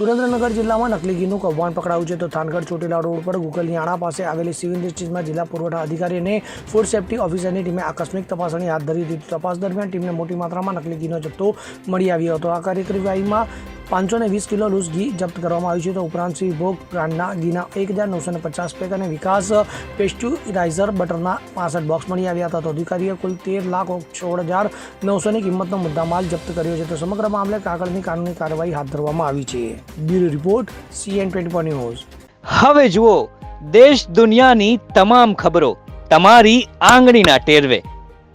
સુરેન્દ્રનગર જિલ્લામાં નકલી ઘીનું કૌભાંડ પકડાયું છે તો થાનગઢ ચોટીલા રોડ પર ગુગલયાણા પાસે આવેલી સિવિલ ઇન્ડસ્ટ્રીઝમાં જિલ્લા પુરવઠા અધિકારી અને ફૂડ સેફ્ટી ઓફિસરની ટીમે આકસ્મિક તપાસણી હાથ ધરી હતી તપાસ દરમિયાન ટીમને મોટી માત્રામાં નકલી ઘીનો જથ્થો મળી આવ્યો હતો. આ કાર્યવાહીમાં પાંચસો વીસ કિલો લૂઝ ઘી જપ્ત કરવામાં આવ્યું છે. તો ઉપરાંત શ્રી ભોગ બ્રાન્ડના ઘીના એક હજાર નવસો પચાસ પેક અને વિકાસ પેસ્ચ્યુરાઇઝર બટરના પાસઠ બોક્સ મળી આવ્યા હતા. તો અધિકારીએ કુલ તેર લાખ સોળ હજાર નવસોની કિંમતનો મુદ્દામાલ જપ્ત કર્યો છે. તો સમગ્ર મામલે કાગળની કાનૂની કાર્યવાહી હાથ ધરવામાં આવી છે. Bureau report, CN twenty news. હવે જુઓ, દેશ દુનિયાની તમામ ખબરો તમારી આંગળીના ટેરવે.